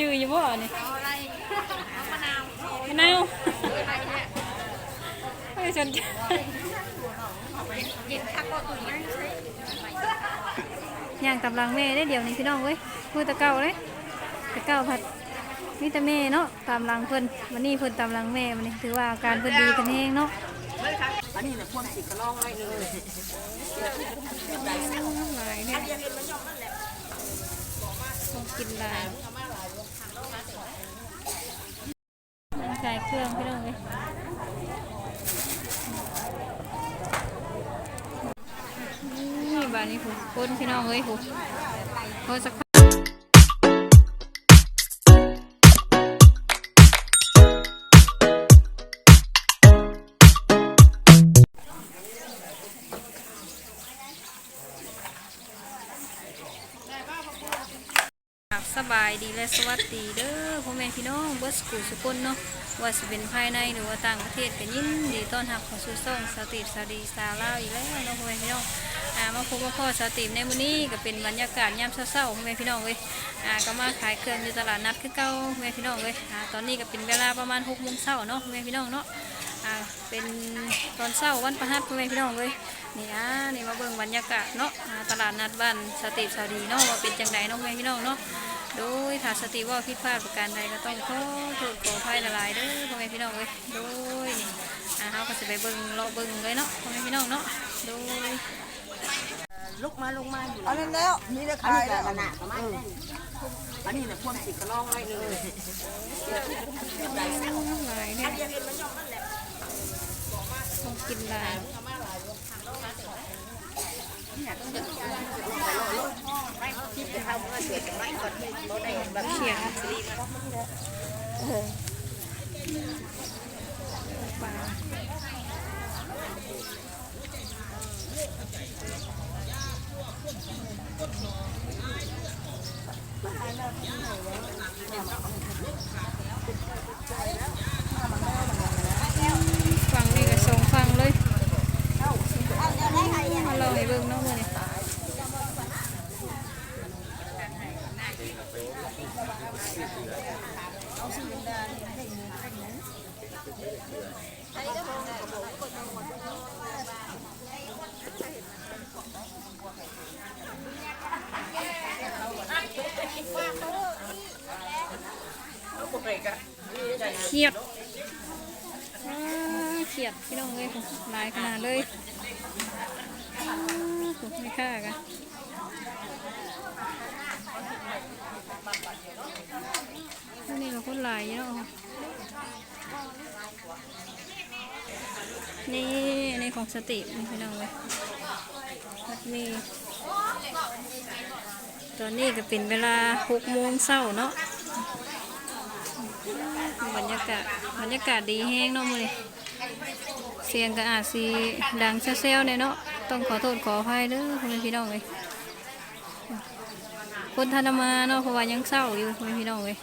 จืออยู่บ่เนี่เอาอะไรเอามะนาวมะนาวไรเนี่ยไม่สนใจกินข้าวก็ตุ๋นยังใช้ย่างตำลังแม่ได้เดี๋ยวนี้พี่น้องเว้ยมือตะเก้าเลยตะเก้าผัดมีแต่แม่เนาะตามหลังเพิ่นวันนี้เพิ่นตามหลังแม่วันนี้ถือว่าอาการเพิ่นดีขึ้นเองเนาะอันนี้เนี่ยพวกสิกระลองไว้เลยหลายเนี่ย ต้องกินหลายใส่เครื่องพี่น้องเลยนี่บ้านนี้ผมคนพี่น้องเอ้ยผมพอสักพัก สวัสดีเด้อพ่อแม่พี่น้องเบิร์สกูสุกคนเนาะว่าสิเป็นภายในหรือว่าต่างประเทศก็ยินดีต้อนรับข้าสู่ช่องสติสาดีสาวลาวอีกแล้วเนาะพ่อแม่พี่น้องอ่ามาพบกับพ่อสติในมื้อนี้ก็เป็นบรรยากาศยามเช้าๆพ่อแม่พี่น้องเว้ยอ่าก็มาขายเครื่องอยู่ตลาดนัดคือเก่าพ่อแม่พี่น้องเว้ยอ่าตอนนี้ก็เป็นเวลาประมาณ6โมงเช้าเนาะพ่อแม่พี่น้องเนาะอ่าเป็นตอนเช้าวันพฤหัสพ่อแม่พี่น้องเว้ยนี่อ่านี่มาเบิ่งบรรยากาศเนาะตลาดนัดบ้านสติสาดีเนาะว่าเป็นจังไดเนาะพ่อแม่พี่น้องเนาะ โดยถ้าสติว่าผิดพลาดประการใดก็ต้องขอโทษขออภัยละลายเด้อพ่อแม่พี่น้องเอ้ยโดยนี่อ่าเฮาก็สิไปเบิ่งเลาะเบิ่งเลยเนาะพ่อแม่พี่น้องเนาะโดยลุกมาลงมาอยู่อันนั้นแล้วนี่ได้ขายแล้วขนาดประมาณนั้นอันนี้เนี่ยพวกสิกระลองไว้เลยหลายเนี่ยต้องกินหลาย เขียงปลาฟังนี่ก็ส่งฟังเลยมาลองให้เบิ่งเนาะมื้อนี้ เขียดเขียดพี่น้องเลยลายขนาดเลยไม่ค่ากันนนี่ก็คนหลายเนาะนี่อันนี้ของสติพี่น้องเลยมัดหมีตอนนี้ก็เป็นเวลาหกโมงเช้าเนาะากาศบรรยากาศดีแห้งเนาะมื้อนี้เสียงก็อาจสิดังเซลๆเนี่ยเนาะต้องขอโทษขออภัยเด้อพ่อแม่พี่น้องเลยคนทันมาเนาะเพราะว่ายังเศร้าอยู่พ่อแม่พี่น้องเลย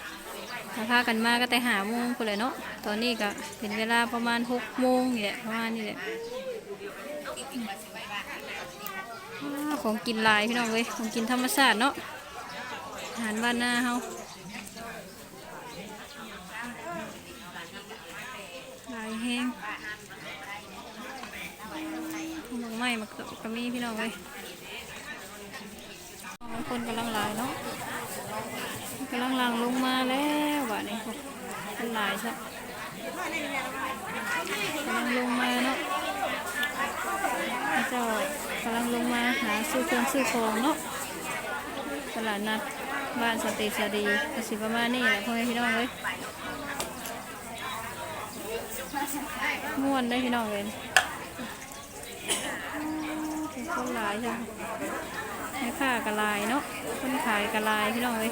ถ้าพากันมาก็แต่หาโมงคนเลยเนาะตอนนี้ก็เป็นเวลาประมาณหกโมงนี่แหละประมาณนี้แหละอ่าของกินลายพี่น้องเลยของกินธรรมชาติเนาะอาหารบ้านนาเฮา ลายแห้งหมักไหม้หมักตกก็มีพี่น้องเลยคนกำลังลายเนาะกำลังลังลงมาแล้ววะนี่เป็นลายใช่กำลังลงมาเนาะเจ้ากำลังลงมาหาซื้อเครื่องซื้อของเนาะตลาดนัดบ้านสติสดีกสิประมาณนี้แหละพ่อแม่พี่น้องเลย ม่วนได้พี่น้องเลยคนหลายใช่ไหมแม่ค้ากระลายเนาะคนขายกระลายพี่น้องเลย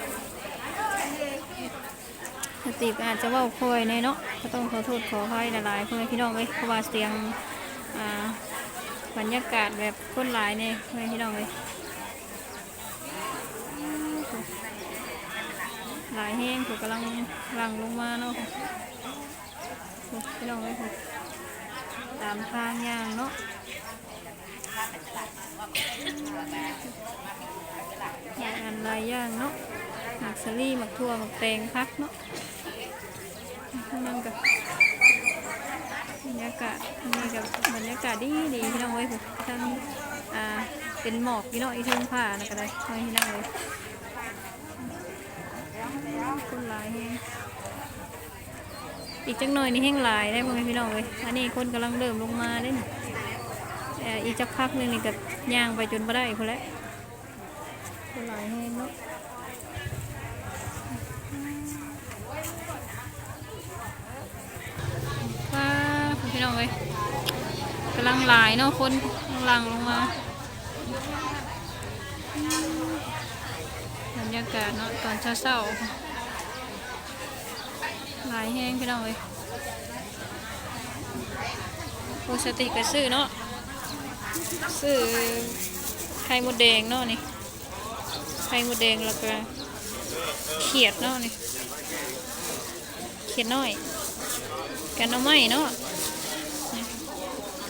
สติอาจจะว่าคอยในเนาะก็ต้องขอโทษขออภัยหลายเพื่อพี่น้องเลยเพราะว่าเสียงอ่าบรรยากาศแบบคนหลายเนี่ยเพื่อพี่น้องเลยหลายแห้งถูกกำลังหลังลงมาเนาะ พี่น้องเลยค่ะตามทางย่างเนาะย่างอันหลายอย่างเนาะหมักสลี่หมักทั่วหมักแตงพักเนาะนั่งกับบรรยากาศนี่กับบรรยากาศดีดีพี่น้องเว้ยผมทั้งอ่าเป็นหมอกพี่น้องอีเทิงผ้านะก็ได้พี่น้องเลยคนหลายแฮง อีกจังหน่อยนี่แห้งหลายได้พ่อแม่พี่น้องเลยอันนี้คนกำลังเริ่มลงมาเล่นเอ่ออีกจักพักหนึงนี่ก็ย่างไปจนบ่ได้คนล้วคนหลายแฮงเนาะว้าพี่น้องเลยกำลังหลายเนาะคนกำลังลงมาบรรยากาศเนาะตอนเช้าๆ หลายแห้งพี่น้องเลยปกติก็ซื้อเนาะ ซื้อไข่มดแดงเนาะนี่ ไข่มดแดงแล้วก็เขียดเนาะนี่ เขียดน้อย แกงน่อไม้เนาะ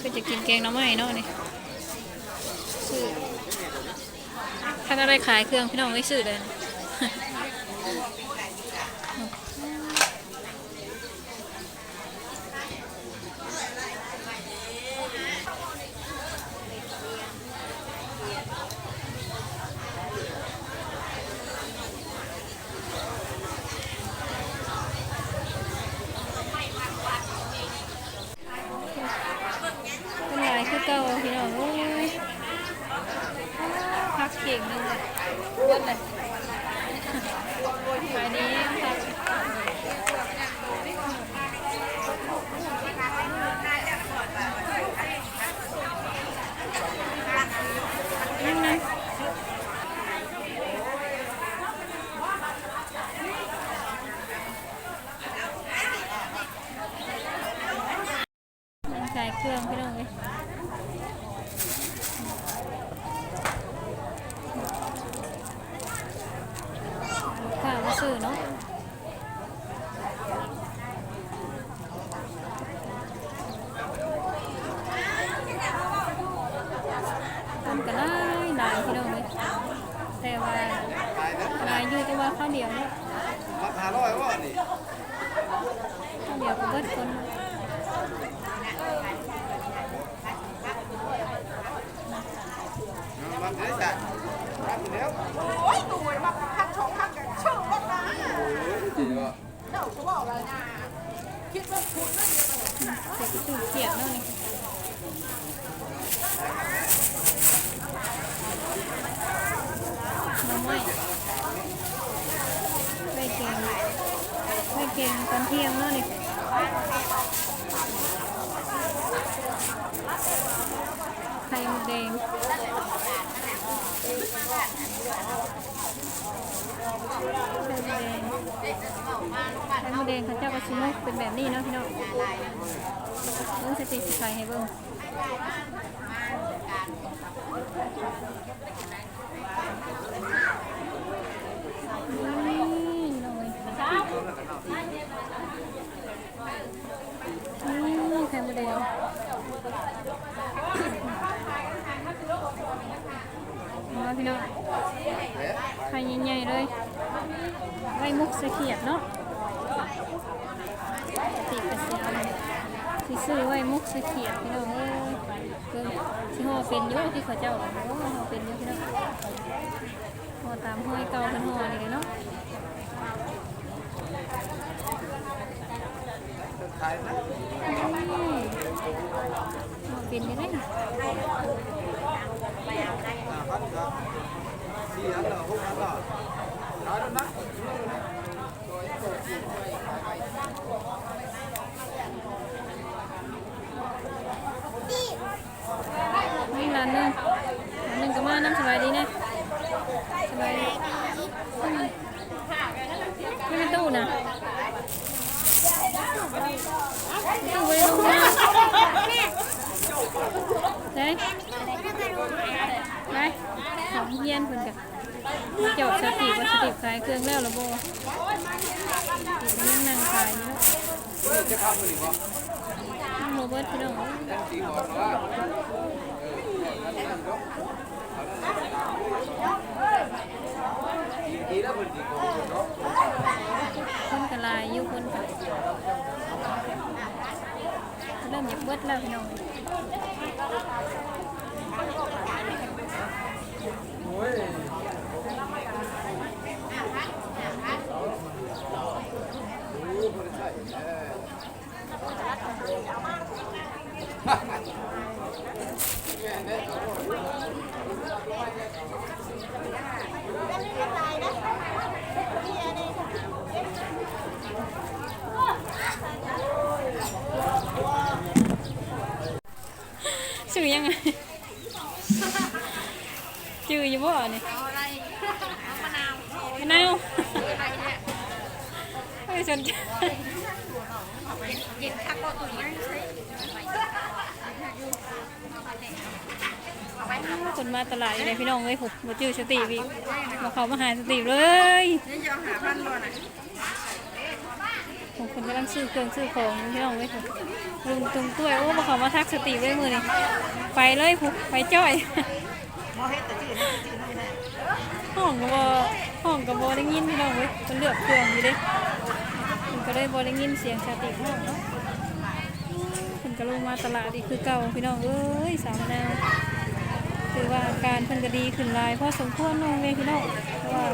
ก็จะกินแกงน่อไม้เนาะนี่ ซื้อถ้าก็ได้ขายเครื่องพี่น้องไม่ซื้อเลย เป็นลายคือเก่าพี่น้องเอ้ยพักเก่งนึงเลย เบิ้ลเลยขายดีพักยังไงขายเครื่องพี่น้องเลยลู ชื่อเนาะคนก็หลายหลายพี่น้องเลยแต่ว่าหลายอยู่แต่ว่าข้าวเดียวเนาะ มักหาร้อยว่านี่ ข้าวเดียวก็เบิดคน มันได้จัดรับอยู่แล้ว โอ้ยตัวมาพักชงพักกันชื่อว่าตา จริงว่า เจ้าจะบอกอะไรนะคิดว่าคุณนั่นเด็กตู้เขียดเนาะนี่น้ำไม้ไว้เกงไว้เกงตอนเที่ยงเนาะนี่ไข่มดแดงไข่มดแดง แดงเขาเจ้าก็ชิมุกเป็นแบบนี้เนาะพี่น้องเบิ้งสติสิใครให้เบิ้งนี่ไข่มดแดงมาพี่น้องไข่ใหญ่ๆเลยไว้มุกใส่เขียดเนาะติดกระเซียวเลย สิซื้อไว้มุกส่เขียดพี่น้องเอ้ยเพิ่นสิห่อเป็นอยู่ที่เขาเจ้าบอกว่าห่อเป็นอยู่พี่น้องห่อตามห้อยเก่าเป็นห่อเลยเนาะห่อเป็นยู่ได้ห้าพันครับสี่พันต่อหกพันต่อขายแล้วนะ นี่ร้านหนึงร้านหนึงก็มาน้ำสบายดีนะสบายดีอืมไม่เป็นตู้นะตู้ไว้ลงมาเด้ไปของเฮียนเพิ่นกับเจาะสติวัสติขายเครื่องแล้วละโบติดนั่งนั่งขายอยู่เนาะ จะทำมันอีกบ่ นั่ง โมเบิร์ตพี่น้องสีหอนว่าเดีแล้วคนกระลายอยู่คนกะเริ่มอยากเบิดแล้วพี่น้องโอ้ยรู้คนใช่เออ ชื่อยังไงชื่ออยู่บ่เนี่ยเอาอะไรเอามะนาวมะนาวอะไรเนี่ยไม่สนใจ เย็นคักก็ตุ๋ยยังใช้เอาไว้ คนมาตลาดอยู่เลยพี่น้องเลยผมมาจื้อสติอีมาเขามาหาสติเลยนี่จะเอาหาพันบ่น่ะผมคนกำลังซื้อเครื่องซื้อของพี่น้องเลยผมลุงตุงตุ้ยโอ้มาเขามาทักสติเลยมือนี่ไปเลยผมไปจ้อยห้องกับบห้องกับบได้ยินพี่น้องเว้ยมันเลือกเครื่องอยู่เด้มันก็เลยบได้ยินเสียงชาติห้องเนาะมันก็ลงมาตลาดอีกคือเก่าพี่น้องเอ้ยสามนาว คือว่าอาการเพิ่นก็ดีขึ้นหลายพอสมควรน้องเลยพี่น้องเพราะว่า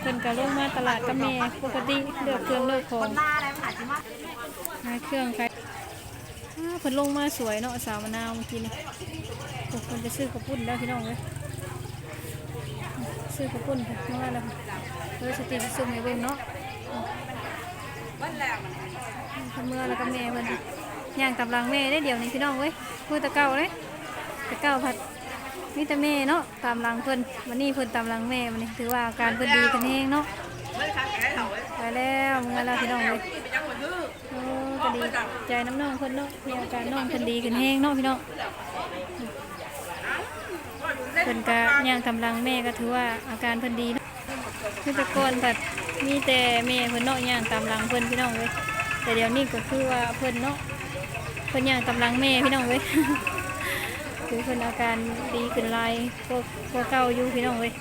เพิ่นก็ลงมาตลาดกับแม่ปกติเลือกเครื่องเลือกของหาเครื่องใครอ้าวเพิ่นลงมาสวยเนาะสาวมะนาวเมื่อกี้นี่โอ้เพิ่นจะซื้อกระปุ้นแล้วพี่น้องเลยซื้อกระปุ้นค่ะมาแล้วค่ะเลยสติไปซุ่มให้เบิ่งเนาะทำเมื่อแล้วก็แม่เพิ่นย่างตำลังแม่ได้เดี๋ยวนี้พี่น้องเว้ยมือตะเก้าเลยตะเก้าผัด มีแต่แม่เนาะตามหลังเพิ่นวันนี้เพิ่นตามหลังแม่วันนี้ถือว่าการเพิ่นดีกันเองเนาะไปแล้วเมื่อแล้วพี่น้องเลยโอ้ก็ดีใจน้ำน้องเพิ่นเนาะที่อาการน้องเพิ่นดีกันเองเนาะพี่น้องเพิ่นก็ย่างกำลังแม่ก็ถือว่าอาการเพิ่นดีเนาะคือแต่ก่อนแบบมีแต่แม่เพิ่นเนาะย่างตามหลังเพิ่นพี่น้องเว้ยแต่เดี๋ยวนี้ก็คือว่าเพิ่นเนาะเพิ่นย่างตามหลังแม่พี่น้องเว้ย คือเพิ่นอาการดีขึ้นหลายกว่ากว่าเก่าอยู่พี่น้องเว้ย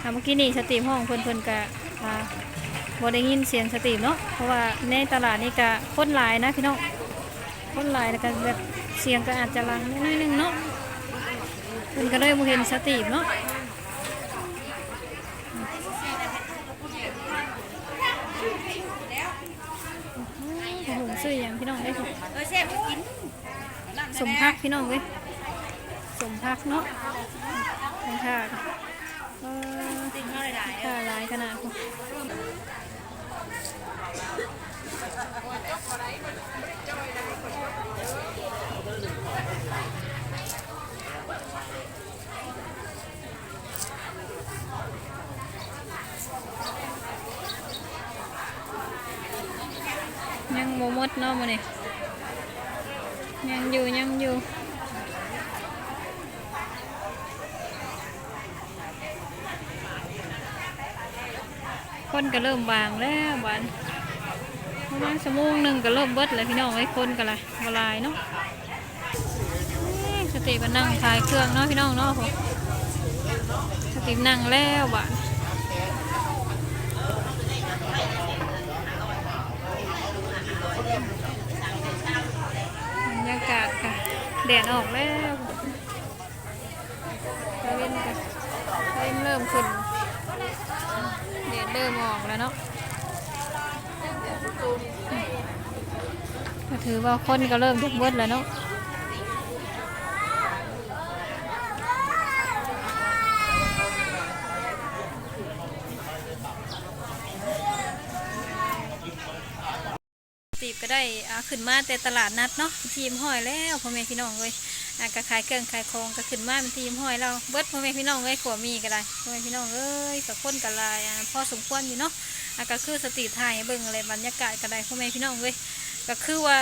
อ่าเมื่อกี้นี่สติห้องเพิ่นเพิ่นก็อ่าบ่ได้ยินเสียงสติเนาะเพราะว่าในตลาดนี่ก็คนหลายนะพี่น้องคนหลายแล้วก็แบบเสียงก็อาจจะลังนิดนึงเนาะมันก็เลยบ่เห็นสติเนาะโอ้โหซื้ออย่างพี่น้องได้ค่ะเออแซ่บกินสมพักพี่น้องเว้ย สมพักเนาะทางท่าเออจริงเท่าไหลายขนาดยังโมมดเนาะมื้อนี้ยังอยู่ยังอยู่ คนก็เริ่มบางแล้วบานประมาณชั่วโมงหนึ่งก็เริ่มเบิดเลยพี่น้องไอ้คนก็ละบลายเนาะสติมันนั่งขายเครื่องเนาะพี่น้องเนาะผมสตินั่งแล้วบานบรรยากาศค่ะแดดออกแล้วตะเวนกันเวนเริ่มขึ้น เริ่มออกแล้วเนาะก็ถือว่าคนก็เริ่มจะเบิดแล้วเนาะตีบก็ได้อ่าขึ้นมาแต่ตลาดนัดเนาะทีมห้อยแล้วพ่อแม่พี่น้องเลย อ่าก็ขายเครื่องขายของก็ขึ้นมาเป็นทีมห้อยเราเบิดพ่อแม่พี่น้องเลยขวมีก็ได้พ่อแม่พี่น้องเอ้ยกับคนกับลายอ่าพอสมควรอยู่เนาะอ่าก็คือสตรีทไทยเบิ่งอะไรบรรยากาศก็ได้พ่อแม่พี่น้องเลยก็คือว่า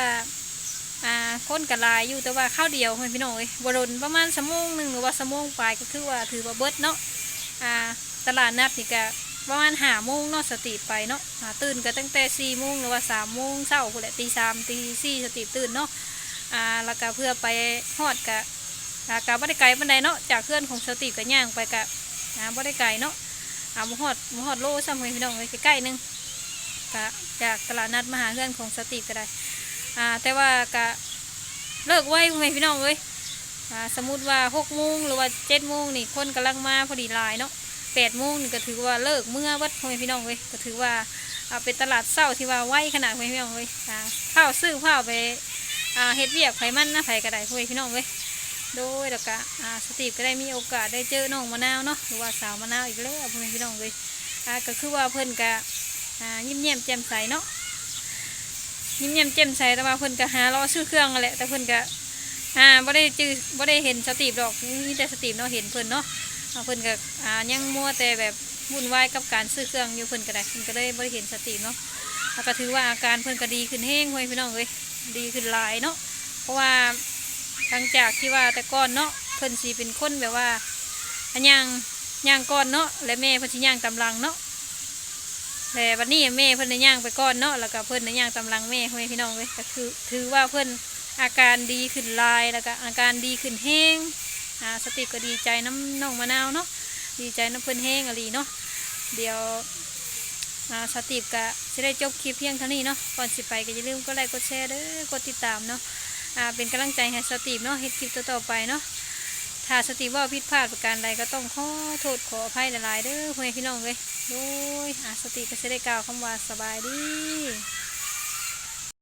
อ่าคนกับลายอยู่แต่ว่าข้าวเดียวพ่อแม่พี่น้องเลยบรนประมาณสมงหนึ่งหรือว่าสมงปลายก็คือว่าถือว่าเบิดเนาะอ่าตลาดนัดนี่ก็ประมาณหาโมงเนาะสติไปเนาะตื่นก็ตั้งแต่สี่โมงหรือว่าสามโมงเช้าพุ่นแหละตีสามตีสี่สติตื่นเนาะ อ่าแล้วก็เพื่อไปฮอดกะอ่ากะบ่ได้ไกลปานใดเนาะจากเพื่อนของสติก็ย่างไปกะอ่าบ่ได้ไกลเนาะอ่าบ่ฮอดบ่ฮอดโลซ้ำพ่อแม่พี่น้องเลยใกล้ๆหนึงก็จากตลาดนัดมหาเฮือนของสติก็ได้อ่าแต่ว่าก็เลิกไว้พ่อแม่พี่น้องเอ้ยอ่าสมมุติว่า6โมงหรือว่า7โมงนี่คนกำลังมาพอดีหลายเนาะ8โมงนี่ก็ถือว่าเลิกเมื่อวัดพ่อแม่พี่น้องเอ้ยก็ถือว่าอ่าเป็นตลาดเช้าที่ว่าไวขนาดพ่อแม่พี่น้องเอ้ยอ่าข้าวซื้อข้าวไป อ่าเฮ็ดเวียกไผมันนะไผก็ได้พ่อพี่น้องเอ้ยโดยแล้วก็อ่าสตีฟก็ได้มีโอกาสได้เจอน้องมะนาวเนาะหรือว่าสาวมะนาวอีกแล้วพ่อพี่น้องเลยอ่าก็คือว่าเพิ่นก็อ่ายิ้มแย้มแจ่มใสเนาะยิ้มแย้มแจ่มใสแต่ว่าเพิ่นก็หารอซื้อเครื่องนั่นแหละแต่เพิ่นก็อ่าบ่ได้จื้อบ่ได้เห็นสตีฟดอกมีแต่สตีฟเนาะเห็นเพิ่นเนาะเพิ่นก็อ่ายังมัวแต่แบบวุ่นวายกับการซื้อเครื่องอยู่เพิ่นก็ได้เพิ่นก็เลยบ่ได้เห็นสตีฟเนาะแล้วก็ถือว่าอาการเพิ่นก็ดีขึ้นแฮงพ่อแม่พี่น้องเลย ดีขึ้นหลายเนาะเพราะว่าหลังจากที่ว่าแต่ก่อนเนาะเพิ่นสีเป็นคนแบบว่าอันย่างย่างก่อนเนาะและแม่เพิ่นสิย่างตำลังเนาะแต่วันนี้แม่เพิ่นได้ย่างไปก่อนเนาะแล้วก็เพิ่นได้ย่างตำลังแม่พ่อแม่พี่น้องเลยก็คือถือว่าเพิ่นอาการดีขึ้นหลายแล้วก็อาการดีขึ้นแห้งอ่าสติก็ดีใจน้ำน้องมะนาวเนาะดีใจน้ำเพิ่นแห้งอะไรเนาะเดี๋ยว สติก็จะได้จบคลิปเพียงเท่านี้เนาะก่อนสิไปก็อย่าลืมกดไลค์กดแชร์เด้อกดติดตามเนาะอ่าเป็นกำลังใจให้สตีฟเนาะเฮ็ดคลิปต่อๆไปเนาะถ้าสตีว่าผิดพลาดประการใดก็ต้องขอโทษขออภัยหลายๆเด้อพ่อแม่พี่น้องเลยโดยอ่าสตีก็จะได้กล่าวคำว่าสบายดี